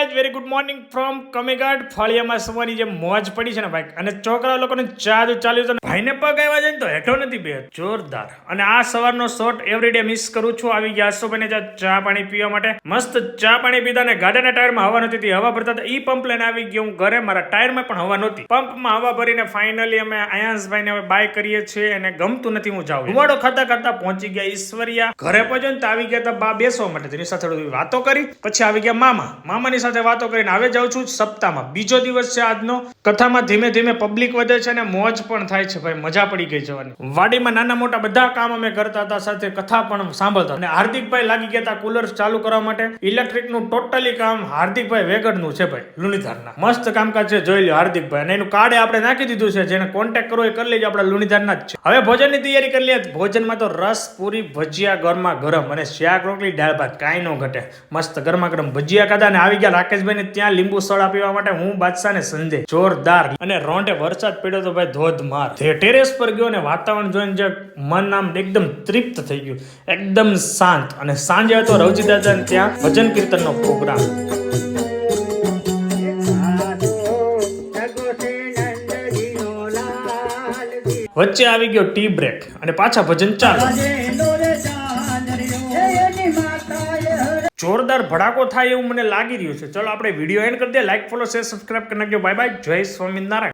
Guys very good morning from કમીગાર્ડ ફળિયામાં સવારની જે મોજ પડી છે ને ભાઈ, અને છોકરા લોકોને જાદુ ચાલ્યું છે ભાઈને પગ આવ્યા છે ને તો હેઠો નથી બે જોરદાર. અને આ સવારનો શોટ એવરીડે મિસ કરું છું. આવી ગયા આસોભાઈને બને ચા પાણી પીવા માટે. મસ્ત ચા પાણી પીધા ને ગાડાના ટાયરમાં હવા નહોતી હતી. હવા ભરતા ઈ પંપ લઈને આવી ગયો હું ઘરે. મારા ટાયરમાં પણ હવા નહોતી. પંપમાં હવા ભરીને ફાઇનલી અમે આયાંશભાઈને હવે બાય કરીએ છીએ અને ગમતું નથી હું જાઉં. ધુમાડો ખાતા ખાતા પહોંચી ગયા ઈશ્વરિયા. ઘરે પહોંચ્યો ને તો આવી ગયા હતા બા બેસવા માટે. તેની સાથે વાતો કરી. પછી આવી ગયા મામા. મામાની સાથે વાતો કરીને હવે જાઉં છું સપ્તાહમાં. બીજો દિવસ છે આજનો. કથામાં ધીમે ધીમે પબ્લિક વધે છે અને મોજ પણ થાય છે ભાઈ, મજા પડી ગઈ જવાની. વાડીમાં નાના મોટા બધા કામ અમે કરતા હતા, સાથે કથા પણ સાંભળતા અને હાર્દિકભાઈ લાગી ગયા હતા ચાલુ કરવા માટે. ઇલેક્ટ્રિકનું ટોટલી કામ હાર્દિકભાઈ વેગડનું છે ભાઈ, લુણીધારના. મસ્ત કામકાજ છે, જોઈ લો હાર્દિકભાઈ. અને એનું કાર્ડ આપણે નાખી દીધું છે જેને કોન્ટેક્ટ કરવો એ કરી લેજો, આપણે લુણીધારના જ છે. હવે ભોજનની તૈયારી કરી લઈએ. ભોજનમાં તો રસ, પૂરી, ભજીયા, ગરમા ગરમ અને શાક, રોટલી, દાળ, ભાત, કાંઈ નો ઘટે. મસ્ત ગરમા ગરમ ભજીયા ખાધા અને આવી ગયા રાકેશભાઈ ને ત્યાં લીંબુ સળા પીવા માટે હું, બાદશાહ ને સંજય જોરદાર અને રોંટે વરસાદ પડ્યો તો ભાઈ ધોધમાર. તે ટેરેસ પર ગયો અને વાતાવરણ જોઈને જે મન આમ એકદમ તૃપ્ત થઈ ગયું. એકદમ શાંત. અને સાંજે હતો રવજી દાદા ત્યાં ભજન કીર્તનનો પ્રોગ્રામ. વચ્ચે આવી ગયો ટી બ્રેક. અને પાછા ભજન ચાલુ. જોરદાર ભડાકો થાય એવું મને લાગી રહ્યું છે. ચલો, આપણે વીડિયો એન્ડ કરી દે લાઈક ફોલો શેર સબસ્ક્રાઈબ કરી નાખજો. બાય બાય જય સ્વામિનારાયણ.